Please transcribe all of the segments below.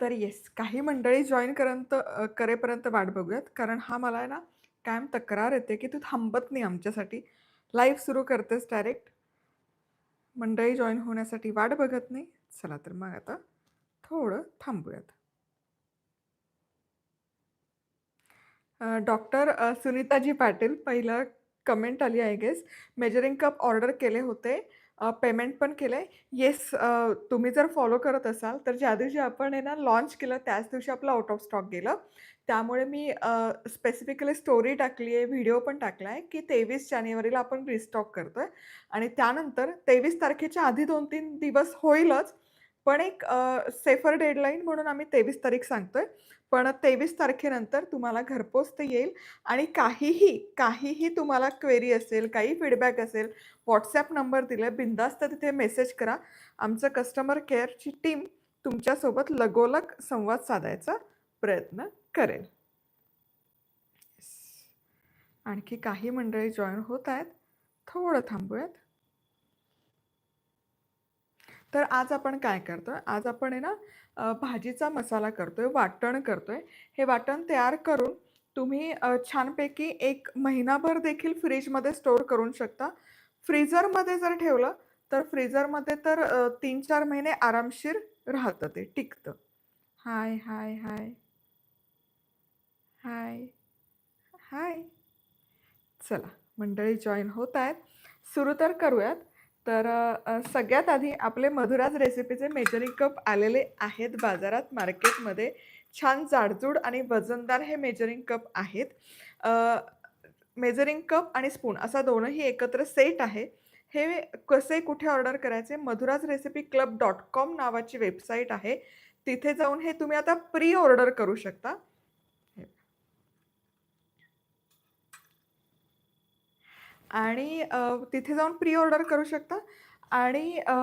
तर येस, काही मंडळी जॉईन करंत करेपर्यंत वाट बघूयात. कारण हा मला आहे ना, कायम तक्रार येते, की तू थांबत नाही आमच्यासाठी. लाईव्ह सुरू करतेस डायरेक्ट. मंडळी जॉईन होण्यासाठी वाट बघत नाही. चला तर मग आता थोडं थांबूयात. डॉक्टर सुनीताजी पाटील पहिलं कमेंट आली I guess. Measuring cup order केले होते. पेमेंट पण केलं आहे येस तुम्ही जर फॉलो करत असाल, तर ज्या दिवशी आपण आहे ना लॉन्च केलं त्याच दिवशी आपलं आउट ऑफ स्टॉक गेलं. त्यामुळे मी स्पेसिफिकली स्टोरी टाकली आहे, व्हिडिओ पण टाकला आहे, की 23 जानेवारीला आपण रिस्टॉक करतो आहे आणि त्यानंतर 23 तारखेच्या आधी 2-3 दिवस होईलच. पण एक सेफर डेडलाईन म्हणून आम्ही 23 तारीख सांगतोय. पण 23 तारखेनंतर तुम्हाला घरपोच ते येईल आणि काहीही, काहीही तुम्हाला क्वेरी असेल, काही फीडबॅक असेल, व्हॉट्सॲप नंबर दिलाय, बिनधास्त तिथे मेसेज करा. आमचं कस्टमर केअरची टीम तुमच्यासोबत लगोलग संवाद साधायचा प्रयत्न करेल. आणखी काही मंडळी जॉईन होत आहेत. थोडं थांबूयात. तर आज आपण काय करतो आहे आज आपण आहे ना भाजीचा मसाला करतो आहे वाटण करतो आहे हे वाटण तयार करून तुम्ही छानपैकी एक महिनाभर देखील फ्रीजमध्ये स्टोअर करू शकता. फ्रीझरमध्ये जर ठेवलं, तर फ्रीजरमध्ये तर तीन चार महिने आरामशीर राहतं ते, टिकतं. हाय, हाय, हाय. हाय. हाय. चला, मंडळी जॉईन होत आहेत. सुरू तर करूयात. तर सगळ्यात आधी आपले मधुराज रेसिपीचे मेजरिंग कप आलेले आहेत बाजारात, मार्केटमध्ये. छान जाडजूड आणि वजनदार हे मेजरिंग कप आहेत. मेजरिंग कप आणि स्पून असा दोनही एकत्र सेट आहे. हे कसे, कुठे ऑर्डर करायचे? Madhura's recipe club dot com नावाची वेबसाईट आहे. तिथे जाऊन हे तुम्ही आता प्री ऑर्डर करू शकता. आणि अ, तिथे जाऊन प्री ऑर्डर करू शकता आणि अ,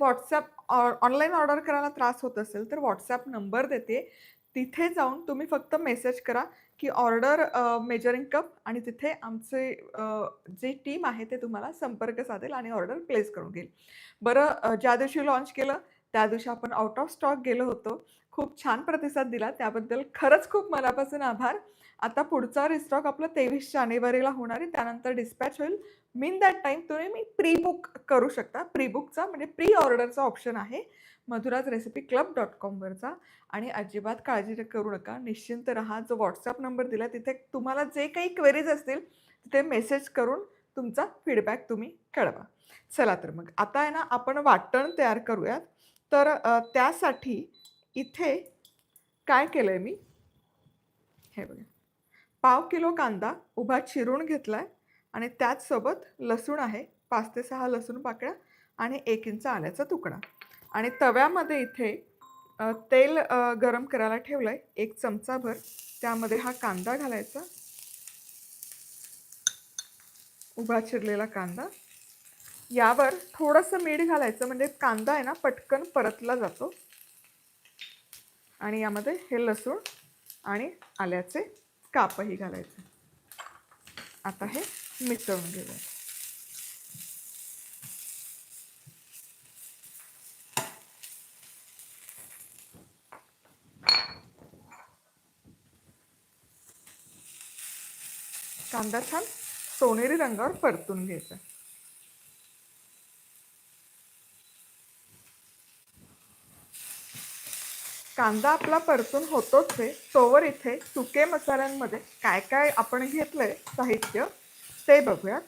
WhatsApp ऑ ऑनलाईन ऑर्डर करायला त्रास होत असेल, तर WhatsApp नंबर देते. तिथे जाऊन तुम्ही फक्त मेसेज करा, की ऑर्डर अ, मेजरिंग कप आणि तिथे आमचे अ, जे टीम आहे ते तुम्हाला संपर्क साधेल आणि ऑर्डर प्लेस करून घेईल. बरं अ, ज्या दिवशी लॉन्च केलं, त्या दिवशी आपण आउट ऑफ स्टॉक गेलो होतो. खूप छान प्रतिसाद दिला. त्याबद्दल खरंच खूप मनापासून आभार. आता पुढचा रिस्टॉक आपलं 23 जानेवारीला होणार आहे. त्यानंतर डिस्पॅच होईल. मीन दॅट टाईम तुम्ही मी प्री बुक करू शकता. प्री बुकचा म्हणजे प्री ऑर्डरचा ऑप्शन आहे. मधुराज रेसिपी क्लब डॉट कॉमवरचा आणि अजिबात काळजी करू नका. निश्चिंत राहा. जो व्हॉट्सअप नंबर दिला तिथे तुम्हाला जे काही क्वेरीज असतील, तिथे मेसेज करून तुमचा फीडबॅक तुम्ही कळवा. चला तर मग आता आहे ना आपण वाटण तयार करूयात. तर त्यासाठी इथे काय केलंय मी हे बघा. पाव किलो कांदा उभा चिरून आहे आणि त्याचसोबत लसूण आहे. पाच ते सहा लसूण पाकळ्या आणि एक इंच आल्याचा तुकडा आणि तव्यामध्ये इथे तेल गरम करायला ठेवलं आहे एक चमचाभर. त्यामध्ये हा कांदा घालायचा. उभा चिरलेला कांदा. यावर थोडंसं मीठ घालायचं म्हणजे कांदा आहे ना पटकन परतला जातो. आणि यामध्ये हे लसूण आणि आल्याचे कापही घालायचे. आता हे मिसळून घेऊया. कांदा छान सोनेरी रंगावर परतून घ्यायचा. कांदा आपला परतून होतोच आहे. तोवर इथे सुके मसाल्यांमध्ये काय-काय आपण घेतलंय साहित्य ते बघूयात.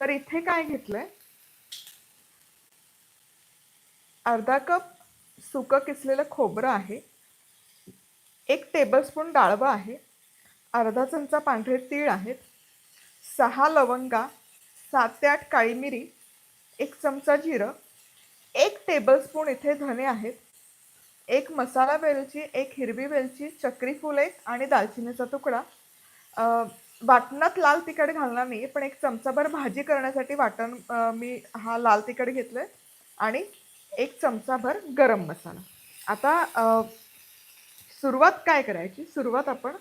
तर इथे काय घेतलंय अर्धा कप सुकं किसलेलं खोबरं आहे. एक टेबलस्पून डाळवं आहे. अर्धा चमचा पांढरे तीळ आहेत. सहा लवंगा, सात ते आठ काळी मिरी, एक चमचा जिरं, एक टेबलस्पून इथे धने आहेत. एक मसाला वेलची, एक हिरवी वेलची, चक्री फूल 1 आणि दालचिनीचा तुकडा. वाटणात लाल तिखट घालणार नाही पण एक चमचाभर भाजी करण्यासाठी वाटण मी हा लाल तिखट घेतलं आहे आणि एक चमचाभर गरम मसाला. आता सुरुवात काय करायची? सुरुवात आपण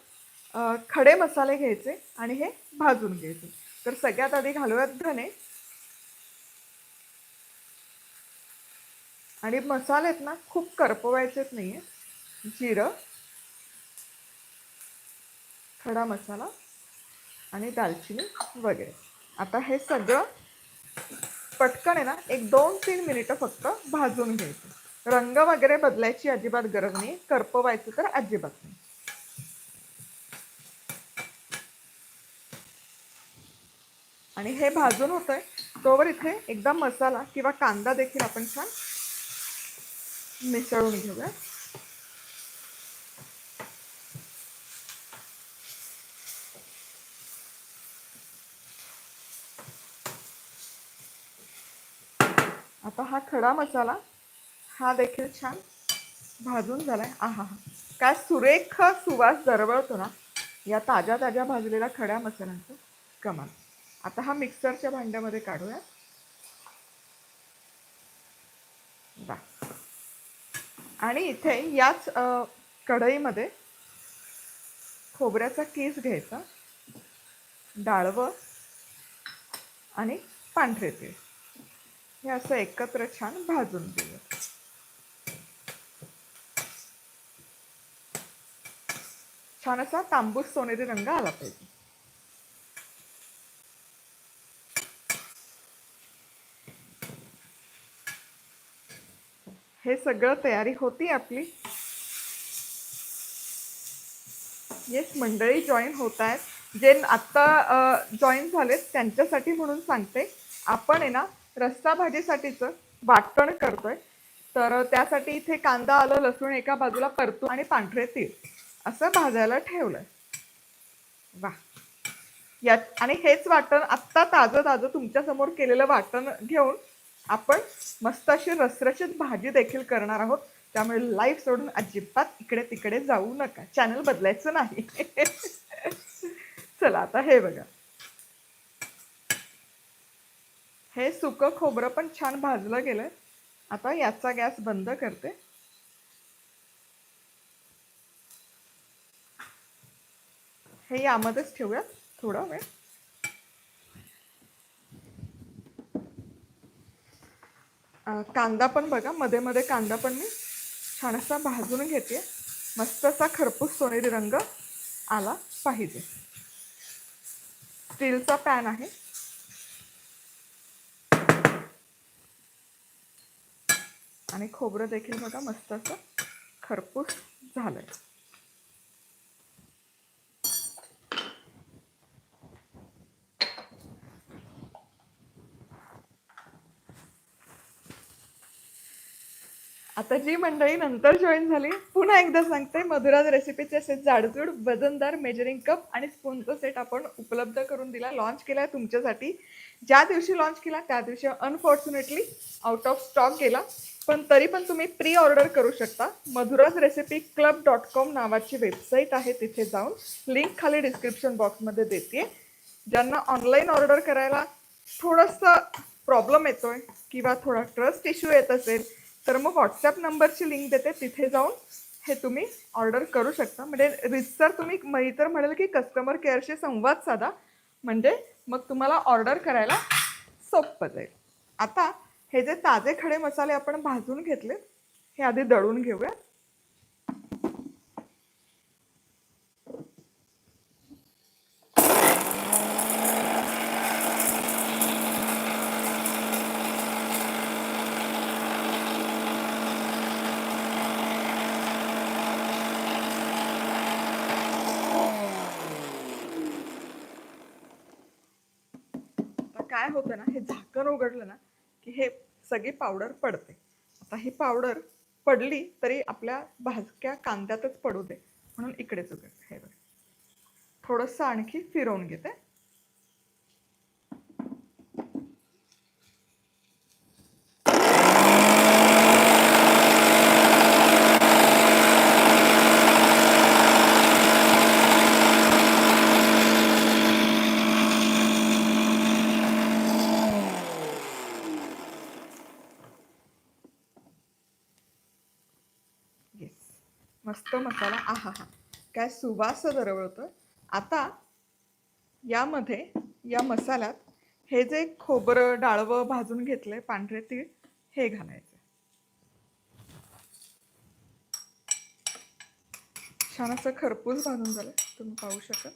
खडे मसाले घ्यायचे आणि हे भाजून घ्यायचे. तर सगळ्यात आधी घालूयात धने. आणि मसाले आहेत ना खूप करपवायचेच नाहीये. जिरं खडा मसाला आणि दालचिनी वगैरे. आता हे सगळं पटकन आहे ना एक दोन तीन मिनिटं फक्त भाजून घ्यायचं. रंग वगैरे बदलायची अजिबात गरज नाही करपवायचं तर अजिबात नाही. आणि हे भाजून होतंय तोवर इथे एकदा मसाला किंवा कांदा देखील आपण छान मिसळून घेऊया आता हा खडा मसाला हा देखील छान भाजून झालाय. आहा हा. काय सुरेख सुवास दरवळतो ना या ताज्या ताज्या भाजलेल्या खड्या मसाल्यांचं कमाल. आता हा मिक्सरच्या भांड्यामध्ये काढूया. आणि इथे याच कढईमध्ये खोबऱ्याचा किस घ्यायचा डाळवं आणि पांढरे तीळ. हे असं एकत्र छान भाजून घेऊया. छान असा तांबूस सोनेरी रंग आला पाहिजे. हे सगळं तयारी होती आपली. येस मंडळी जॉईन होत आहेत. जे आत्ता जॉईन झालेत त्यांच्यासाठी म्हणून सांगते. आपण आहे ना रस्सा भाजीसाठीचं वाटण करतोय. तर त्यासाठी इथे कांदा आलं लसूण एका बाजूला परतू आणि पांढरे तीळ. असं भाजायला ठेवलंय. वा यात आणि हेच वाटण आत्ता ताजं ताजं तुमच्यासमोर केलेलं वाटण घेऊन आपण मस्त अशी रसरशीत भाजी देखील करणार आहोत. त्यामुळे लाईव्ह सोडून अजिबात इकडे तिकडे जाऊ नका. चॅनल बदलायचं नाही. चला आता हे बघा. हे सुकं खोबरं पण छान भाजलं गेलंय. आता याचा गॅस बंद करते. हे यामध्येच ठेवूयात थोडा वेळ. कांदा पण बघा मध्ये मध्ये कांदा पण मी छान असा भाजून घेते. मस्त असा खरपूस सोनेरी रंग आला पाहिजे. स्टीलचा पॅन आहे. आणि खोबरं देखील बघा मस्त असं खरपूस आहे आता जी मंडळी नंतर जॉईन झाली पुन्हा एकदा सांगते मधुराज रेसिपीचे असे जाडजूड वजनदार मेजरिंग कप आणि स्पूनचा सेट आपण उपलब्ध करून दिला लॉन्च केला आहे तुमच्यासाठी. ज्या दिवशी लॉन्च केला त्या दिवशी अनफॉर्च्युनेटली आउट ऑफ स्टॉक गेला. पण तरी पण तुम्ही प्री ऑर्डर करू शकता. Madhura's recipe club dot com नावाची वेबसाईट आहे तिथे जाऊन लिंक खाली डिस्क्रिप्शन बॉक्समध्ये देते ज्यांना ऑनलाईन ऑर्डर करायला थोडंसं प्रॉब्लेम येतोय किंवा थोडा ट्रस्ट इश्यू येत असेल तर मग व्हॉट्सॲप नंबरची लिंक देते. तिथे जाऊन हे तुम्ही ऑर्डर करू शकता. म्हणजे रितसर तुम्ही मी तर म्हणेल की कस्टमर केअरशी संवाद साधा. म्हणजे मग तुम्हाला ऑर्डर करायला सोपं जाईल. आता हे जे ताजे खडे मसाले आपण भाजून घेतले हे आधी दळून घेऊया आता काय होतं ना हे झाकण उघडलं ना की हे सगळी पावडर पडते. आता ही पावडर पडली तरी आपल्या भाजक्या कांद्यातच पडू दे. म्हणून इकडेच उघडते हे बघ. थोडंसं आणखी फिरवून घेते येस मस्त मसाला आहा हा. काय सुवास दरवळतोय आता यामध्ये या मसाल्यात हे जे खोबरं डाळवं भाजून घेतलंय पांढरे तीळ हे घालायचं. छान असं खरपूस भाजून झालं. तुम्ही पाहू शकाल.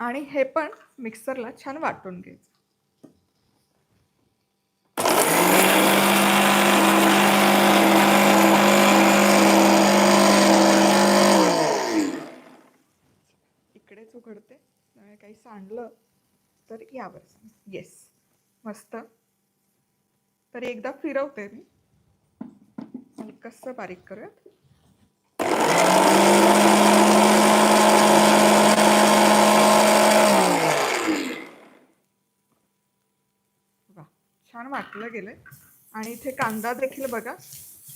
आणि हे पण मिक्सरला छान वाटून घ्यायचं. इकडेच उघडते. त्यामुळे काही सांडलं तर यावर. येस मस्त. तर एकदा फिरवते मी. कसं बारीक करूयात वा छान वाटलं गेलं आणि इथे कांदा देखील बघा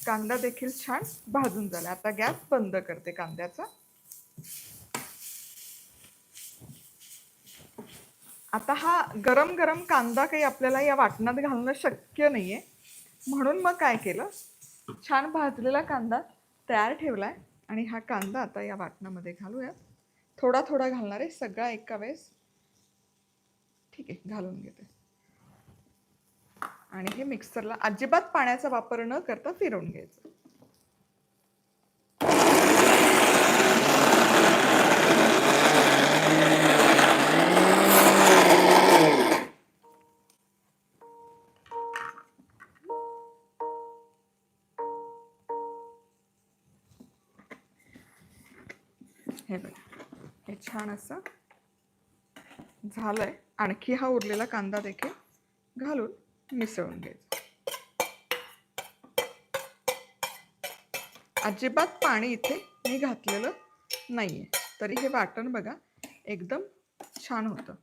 कांदा देखील छान भाजून झाला आता गॅस बंद करते कांद्याचा. आता हा गरम गरम कांदा काही आपल्याला या वाटणात घालणं शक्य नाहीये. म्हणून मग काय केलं? छान भाजलेला कांदा तयार ठेवलाय. आणि हा कांदा आता या वाटणामध्ये घालूयात. थोडा थोडा घालणार आहे सगळा एका वेळेस. ठीक आहे घालून घेते. आणि हे मिक्सरला अजिबात पाण्याचा वापर न करता फिरवून घ्यायचं. हे बघा हे छान असं झालंय. आणखी हा उरलेला कांदा देखील घालून मिसळून घ्यायचं. अजिबात पाणी इथे मी घातलेलं नाहीये. तरी हे वाटण बघा एकदम छान होतं.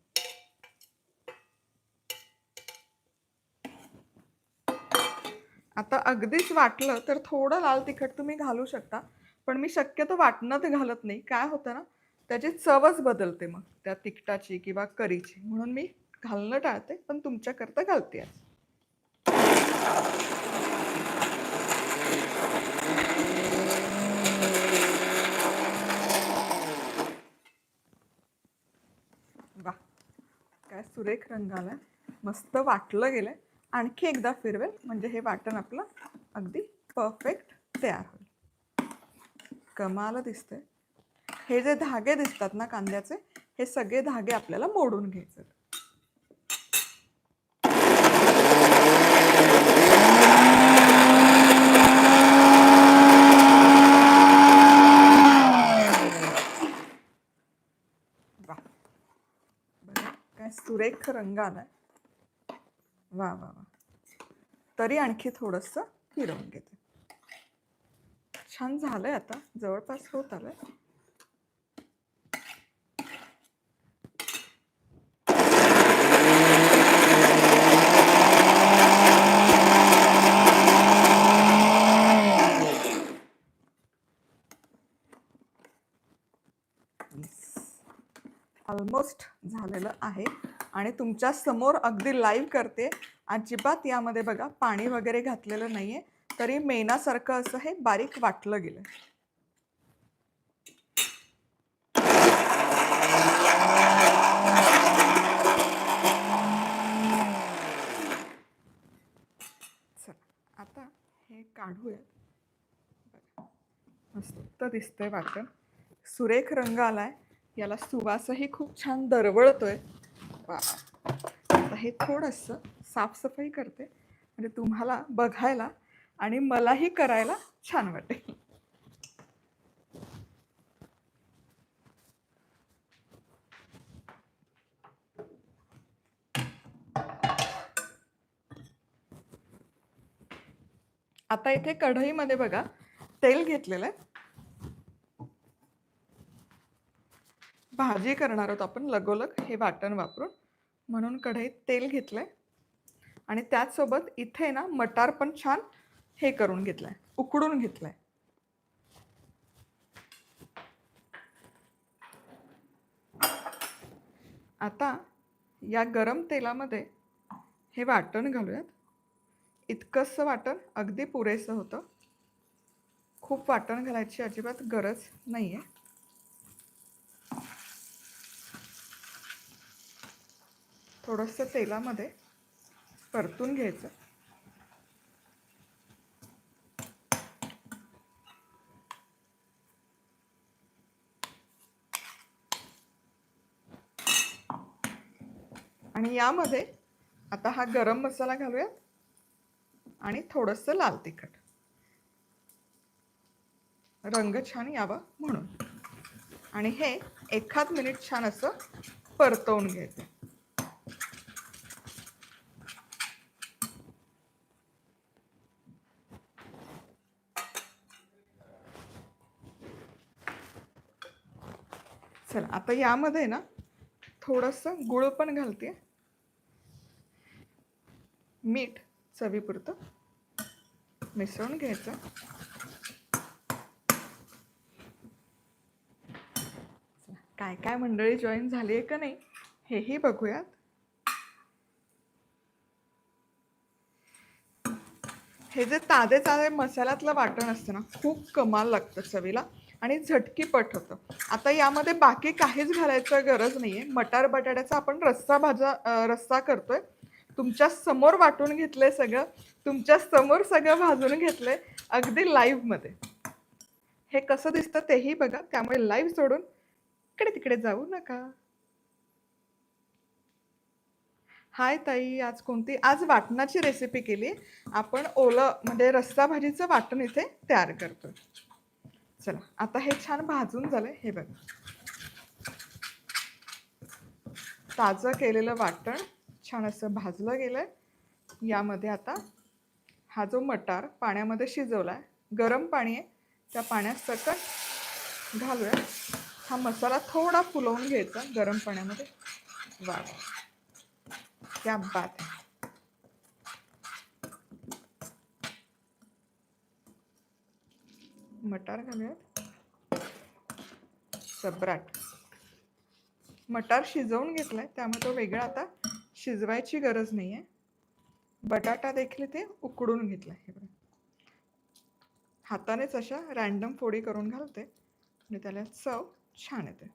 आता अगदीच वाटलं तर थोडं लाल तिखट तुम्ही घालू शकता पण मी शक्यतो वाटणात घालत नाही. काय होतं ना त्याची चवच बदलते मग त्या तिखटाची किंवा करीची. म्हणून मी घालणं टाळते पण तुमच्याकरता घालते आज वा काय सुरेख रंग आलाय मस्त वाटलं गेलंय. आणखी एकदा फिरवेल म्हणजे हे वाटण आपलं अगदी परफेक्ट तयार होईल. कमाल दिसतंय. हे जे धागे दिसतात ना कांद्याचे हे सगळे धागे आपल्याला मोडून घ्यायचे वा बघा काय सारखं रंग आलाय. वा वा वा. तरी आणखी थोडंसं फिरवून घेते. छान झालंय आता. जवळपास होत आलंय. ऑलमोस्ट झालेलं आहे. आणि तुमच्यासमोर अगदी लाईव्ह करते. अजिबात यामध्ये बघा पाणी वगैरे घातलेलं नाहीये. तरी मेनासारखं असं हे बारीक वाटलं गेलं. चला आता हे काढूया मस्त दिसतंय वाटण सुरेख रंग आलाय. याला सुवासही खूप छान दरवळतोय. आता हे थोडंसं साफसफाई करते म्हणजे तुम्हाला बघायला आणि मलाही करायला छान वाटेल. आता इथे कढईमध्ये बघा तेल घेतलेलं आहे. भाजी करणार आहोत आपण लगोलग हे वाटण वापरून. म्हणून कढईत तेल घेतलं आहे आणि त्याचसोबत इथे ना मटार पण छान हे करून घेतलं आहे उकडून घेतलं आहे आता या गरम तेलामध्ये हे वाटण घालूयात. इतकंसं वाटण अगदी पुरेसं होतं. खूप वाटण घालायची अजिबात गरज नाही आहे थोडंसं तेलामध्ये परतून घ्यायचं. आणि यामध्ये आता हा गरम मसाला घालूयात आणि थोडंसं लाल तिखट. रंग छान यावा म्हणून. आणि हे एखाद मिनिट छान असं परतवून घ्यायचं. चला आता यामध्ये ना थोडंसं गुळ पण घालते. मीठ चवीपुरतं मिसळून घ्यायचं. काय काय मंडळी जॉईन झाली आहे का नाही हेही बघूयात. हे जे ताजे ताजे मसाल्यातलं वाटण असतं ना खूप कमाल लागतं चवीला. आणि झटकीपट होतं. आता यामध्ये बाकी काहीच घालायचं गरज नाही आहे मटार बटाट्याचा आपण रस्सा भाजा रस्सा रस्सा करतोय. तुमच्यासमोर वाटून घेतलंय सगळं. तुमच्यासमोर सगळं भाजून घेतलंय. अगदी लाईव्हमध्ये हे कसं दिसतं तेही बघा. त्यामुळे लाईव्ह सोडून इकडे तिकडे जाऊ नका. हाय ताई आज कोणती? आज वाटणाची रेसिपी केली. आपण ओलं म्हणजे रस्सा भाजीचं वाटण इथे तयार करतोय. चला आता हे छान भाजून झालंय हे बघा. ताजं केलेलं वाटण छान असं भाजलं गेलंय. यामध्ये आता हा जो मटार पाण्यामध्ये शिजवलाय गरम पाणी आहे त्या पाण्यात सकट घालूया. हा मसाला थोडा फुलवून घ्यायचा गरम पाण्यामध्ये. वाढ त्या बात मटार घालूयात. सब्राट. मटार शिजवून घेतलाय त्यामुळे तो वेगळा आता शिजवायची गरज नाही आहे बटाटा देखील ते उकडून घेतला हे हातानेच अशा रॅन्डम फोडी करून घालते आणि त्याला चव छान येते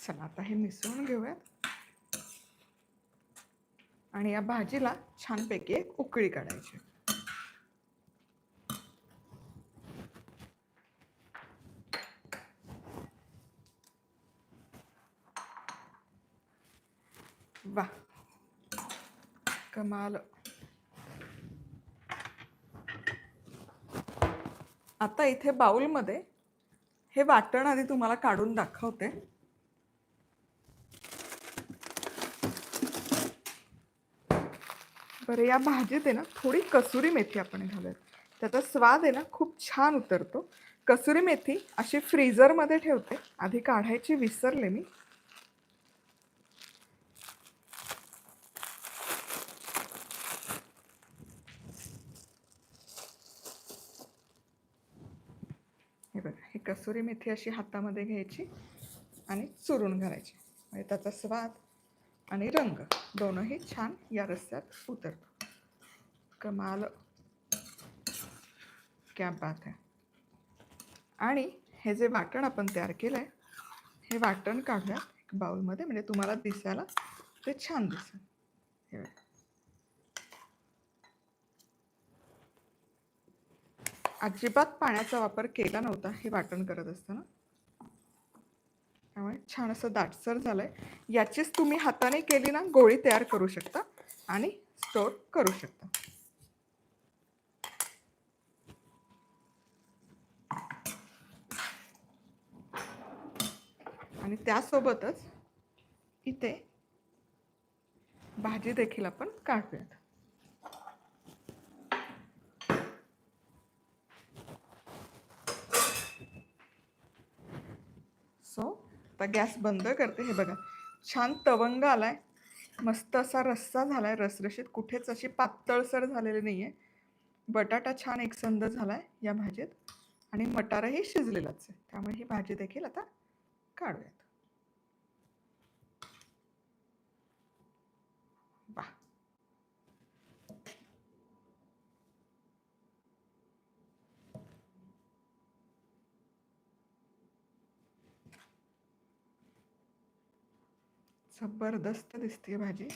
चला आता हे मिसळून घेऊयात. आणि या भाजीला छानपैकी एक उकळी काढायची. वा. कमाल. आता इथे बाउलमध्ये हे वाटण आधी तुम्हाला काढून दाखवते. बरं या भाजीत आहे ना थोडी कसुरी मेथी आपण घालूयात. त्याचा स्वाद आहे ना खूप छान उतरतो. कसुरी मेथी अशी फ्रीझरमध्ये ठेवते. आधी काढायची विसरले मी. हे बघा ही कसुरी मेथी अशी हातामध्ये घ्यायची आणि चुरून घालायची. म्हणजे त्याचा स्वाद आणि रंग. दोनही छान या रस्त्यात उतरतो कमाल. क्या बात आहे आणि हे जे वाटण आपण तयार केलं आहे हे वाटण काढूया एक बाउलमध्ये म्हणजे तुम्हाला दिसायला ते छान दिसेल. हे अजिबात पाण्याचा वापर केला नव्हता हे वाटण करत असताना. त्यामुळे छान असं दाटसर झालंय. याचीच तुम्ही हाताने केली ना गोळी तयार करू शकता आणि स्टोर करू शकता. आणि त्यासोबतच इथे भाजी देखील आपण काढूयात सो आता गॅस बंद करते. हे बघा छान तवंग आलाय. मस्त असा रस्सा झालाय रसरशीत. कुठेच अशी पातळसर झालेली नाही आहे बटाटा छान एकसंध झालाय या भाजीत. आणि मटारही शिजलेलाच आहे. त्यामुळे ही भाजी देखील आता काढूयात वा जबरदस्त दिसते भाजी.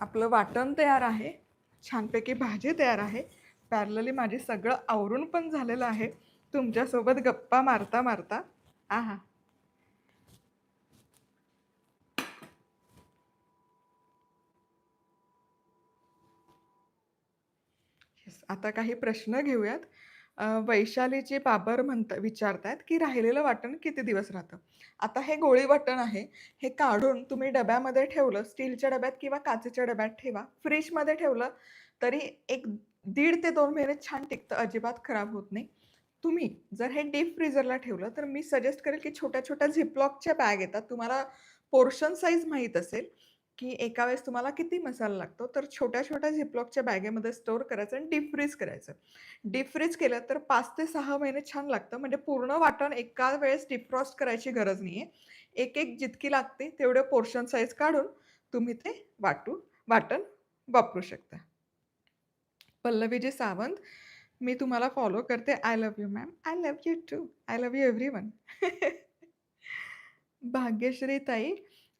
आपलं वाटण तयार आहे. छानपैकी भाजी तयार आहे. पॅरलली माझी सगळं आवरून पण झालेलं आहे. तुमच्यासोबत गप्पा मारता मारता. आहा. आता काही प्रश्न घेऊयात. वैशालीची बाबर म्हणत विचारतायत की राहिलेलं वाटण किती दिवस राहतं? आता हे गोळी वाटण आहे. हे काढून तुम्ही डब्यामध्ये ठेवलं स्टीलच्या डब्यात किंवा काचेच्या डब्यात ठेवा. फ्रीजमध्ये ठेवलं तरी एक दीड ते दोन महिने छान टिकतं अजिबात खराब होत नाही. तुम्ही जर हे डीप फ्रीजरला ठेवलं तर मी सजेस्ट करेल की छोट्या छोट्या झिपलॉकच्या बॅग येतात. तुम्हाला पोर्शन साईज माहीत असेल. की एका वेळेस तुम्हाला किती मसाला लागतो तर छोट्या छोट्या झिपलॉकच्या बॅगेमध्ये स्टोअर करायचं आणि डीप फ्रीज करायचं. डीप फ्रीज केलं तर पाच ते सहा महिने छान लागतं. म्हणजे पूर्ण वाटण एका वेळेस डिफ्रॉस्ट करायची गरज नाही आहे एक एक जितकी लागते तेवढे पोर्शन साईज काढून तुम्ही ते वाटू वाटण वापरू शकता. पल्लवीजी सावंत मी तुम्हाला फॉलो करते. I love you ma'am I love you too I love you everyone Bhagyashree ताई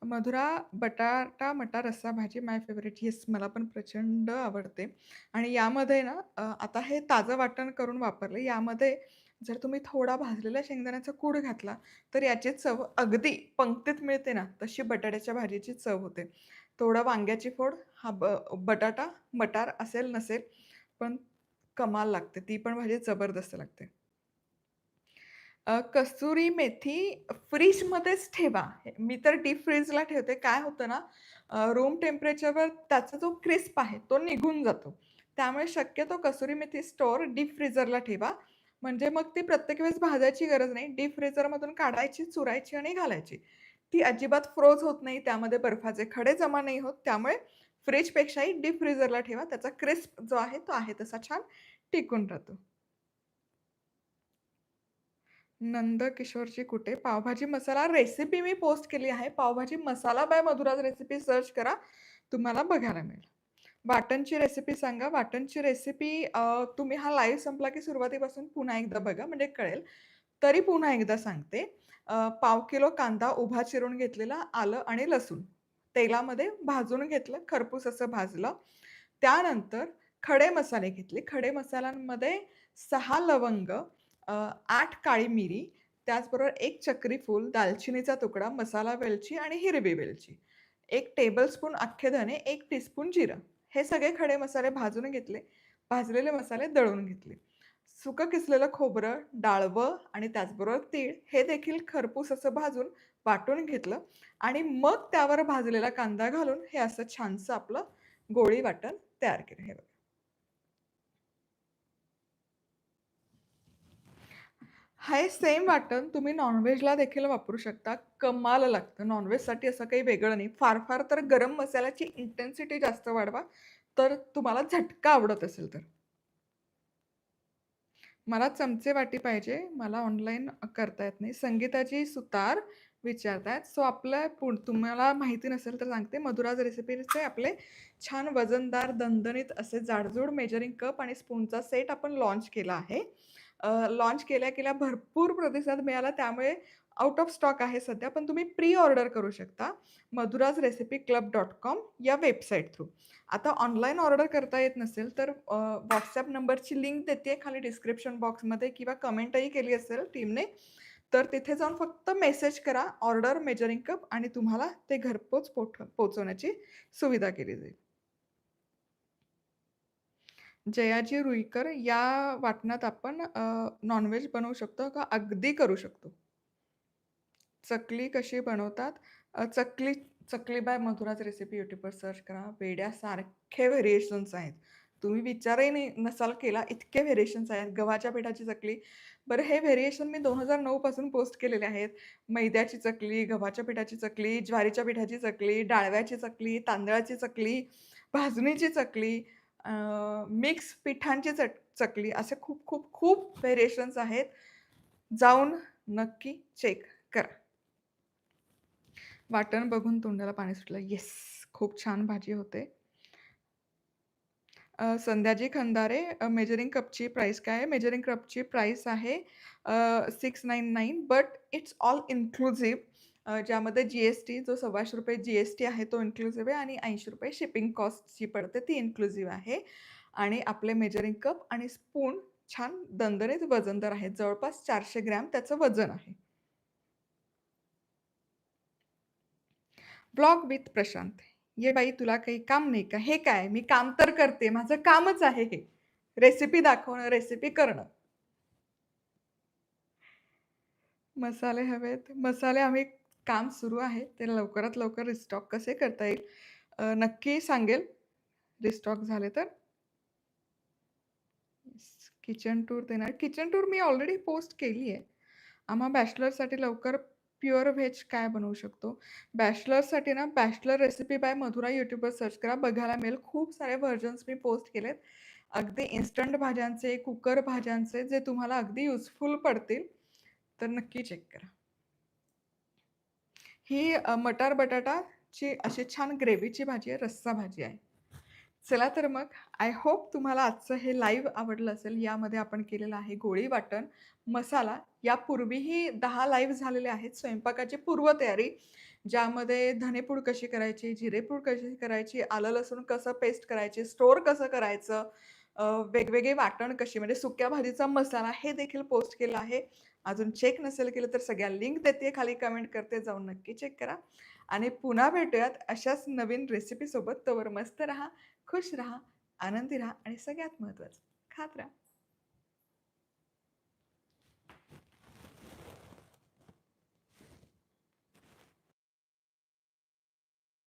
मधुरा बटाटा मटा रस्सा भाजी माय फेवरेट येस मला पण प्रचंड आवडते. आणि यामध्ये ना अ, आता हे ताजं वाटण करून वापरलं. यामध्ये जर तुम्ही थोडा भाजलेला शेंगदाण्याचा कूड घातला तर याची चव अगदी पंक्तीत मिळते ना तशी बटाट्याच्या भाजीची चव होते. थोडा वांग्याची फोड हा ब बटाटा मटार असेल नसेल पण कमाल लागते. ती पण भाजी जबरदस्त लागते. अ, कसुरी मेथी फ्रीजमध्येच ठेवा. हे- मी तर डीप फ्रीजला ठेवते. काय होतं ना, अ, रूम टेम्परेचरवर त्याचा जो क्रिस्प आहे तो निघून जातो. त्यामुळे शक्यतो कसुरी मेथी स्टोअर डीप फ्रीझरला ठेवा. म्हणजे मग ती प्रत्येक वेळेस भाजायची गरज नाही. डीप फ्रीझरमधून काढायची, चुरायची आणि घालायची. ती अजिबात फ्रोज होत नाही. त्यामध्ये बर्फाचे खडे जमा नाही होत. त्यामुळे फ्रिजपेक्षाही डीप फ्रीझरला ठेवा. त्याचा क्रिस्प जो आहे तो आहे तसा छान टिकून राहतो. नंदकिशोरजी कुठे? पावभाजी मसाला रेसिपी मी पोस्ट केली आहे. Pav bhaji masala by Madhura's recipe search करा. तुम्हाला बघायला मिळेल. वाटणची रेसिपी सांगा. वाटणची रेसिपी तुम्ही हा लाईव्ह संपला की सुरुवातीपासून पुन्हा एकदा बघा म्हणजे कळेल. तरी पुन्हा एकदा सांगते. पाव किलो कांदा उभा चिरून घेतलेला, आलं आणि लसूण तेलामध्ये भाजून घेतलं, खरपूस असं भाजलं. त्यानंतर खडे मसाले घेतले. खडे मसाल्यांमध्ये सहा लवंग, अ, 8 काळी मिरी, त्याचबरोबर 1 चक्रीफूल, दालचिनीचा तुकडा, मसाला वेलची आणि हिरवी वेलची, 1 टेबलस्पून अख्खे धने, 1 टीस्पून जिरं. हे सगळे खडे मसाले भाजून घेतले. भाजलेले मसाले दळून घेतले. सुकं किसलेलं खोबरं, डाळवं आणि त्याचबरोबर तीळ हे देखील खरपूस असं भाजून वाटून घेतलं आणि मग त्यावर भाजलेला कांदा घालून हे असं छानसं आपलं गोळी वाटण तयार केलं. हे बघा. हे सेम वाटण तुम्ही नॉनव्हेजला देखील वापरू शकता. कमाल लागतं. नॉनव्हेजसाठी असं काही वेगळं नाही. फार फार तर गरम मसाल्याची इंटेन्सिटी जास्त वाढवा, तर तुम्हाला झटका आवडत असेल तर. मला चमचे वाटी पाहिजे. मला ऑनलाईन करता येत नाही. संगीताची सुतार विचारतायत. सो आपलं पुढ तुम्हाला माहिती नसेल तर सांगते. मधुराज रेसिपीचे आपले छान वजनदार, दणदणीत असे जाडजूड मेजरिंग कप आणि स्पूनचा सेट आपण लॉन्च केला आहे. लॉन्च केल्या-केल्या भरपूर प्रतिसाद मिळाला. त्यामुळे आउट ऑफ स्टॉक आहे सध्या. पण तुम्ही प्री ऑर्डर करू शकता. Madhura's recipe club dot com या वेबसाईट थ्रू. आता ऑनलाईन ऑर्डर करता येत नसेल तर व्हॉट्सॲप नंबरची लिंक देते खाली डिस्क्रिप्शन बॉक्समध्ये किंवा कमेंटही केली असेल टीमने. तर तिथे जाऊन फक्त मेसेज करा ऑर्डर मेजरिंग कप आणि तुम्हाला ते घरपोच पोठ पोहोचवण्याची सुविधा केली जाईल. जयाजी रुईकर या वाटणात आपण अ, बनवू शकतो का? अगदी करू शकतो. चकली कशी बनवतात? अ, चकली चकली बाय मधुराज रेसिपी YouTubeवर सर्च करा. वेड्यासारखे व्हेरिएशन्स आहेत. तुम्ही विचारही नाही नसाल केला इतके व्हेरिएशन्स आहेत गव्हाच्या पिठाची चकली बरं हे व्हेरिएशन मी दोन हजार नऊ पासून पोस्ट केलेले आहेत मैद्याची चकली गव्हाच्या पिठाची चकली ज्वारीच्या पिठाची चकली डाळव्याची चकली तांदळाची चकली भाजणीची चकली मिक्स पिठांची चट चकली असे खूप खूप खूप व्हेरिएशन्स आहेत. जाऊन नक्की चेक करा. वाटण बघून तोंडाला पाणी सुटलं. येस खूप छान भाजी होते. संध्याजी खंदारे मेजरिंग कपची प्राईस काय आहे? मेजरिंग कपची प्राईस आहे six nine nine but it's all inclusive ज्यामध्ये जी एस टी जो सव्वाशे रुपये जी एस टी आहे तो इन्क्लुझिव्ह आहे आणि ऐंशी रुपये शिपिंग कॉस्ट जी पडते ती इन्क्लुझिव्ह आहे. आणि आपले मेजरिंग कप आणि स्पून छान दणदणीत वजनदार आहेत. जवळपास चारशे ग्रॅम त्याचं वजन आहे. Blog with Prashant. ये बाई तुला काही काम नाही का? हे काय? मी काम तर करते. माझं कामच आहे हे. रेसिपी दाखवणं रेसिपी करणं. मसाले हवेत. मसाले आम्ही काम सुरू आहे ते लवकरात लवकर रिस्टॉक कसे करता येईल? नक्की सांगेल. रिस्टॉक झाले तर? किचन टूर देणार. किचन टूर मी ऑलरेडी पोस्ट केली आहे. आम्हा बॅचलरसाठी लवकर प्युअर व्हेज काय बनवू शकतो? बॅचलरसाठी ना बॅचलर रेसिपी बाय मधुरा यूट्यूबवर सर्च करा. बघायला मिळेल. खूप सारे व्हर्जन्स मी पोस्ट केलेत. अगदी इन्स्टंट भाज्यांचे कुकर भाज्यांचे जे तुम्हाला अगदी युजफुल पडतील तर नक्की चेक करा. ही मटार बटाटाची अशी छान ग्रेव्हीची भाजी आहे रस्सा भाजी आहे. चला तर मग आय होप तुम्हाला आजचं हे लाईव्ह आवडलं असेल. यामध्ये आपण केलेलं आहे गोळी वाटण मसाला. यापूर्वीही दहा लाईव्ह झालेले आहेत. स्वयंपाकाची पूर्वतयारी ज्यामध्ये धनेपूड कशी करायची जिरेपूड कशी करायची आलं लसूण कसं पेस्ट करायची स्टोअर कसं करायचं वेगवेगळे वाटण कशी म्हणजे सुक्या भाजीचा मसाला हे देखील पोस्ट केलं आहे. अजून चेक नसेल केलं तर सगळ्या लिंक देते खाली कमेंट करते जाऊन नक्की चेक करा. आणि पुन्हा भेटूयात अशाच नवीन रेसिपीसोबत तोवर मस्त राहा खुश राहा आनंदी राहा आणि सगळ्यात महत्त्वाचं खात राहा.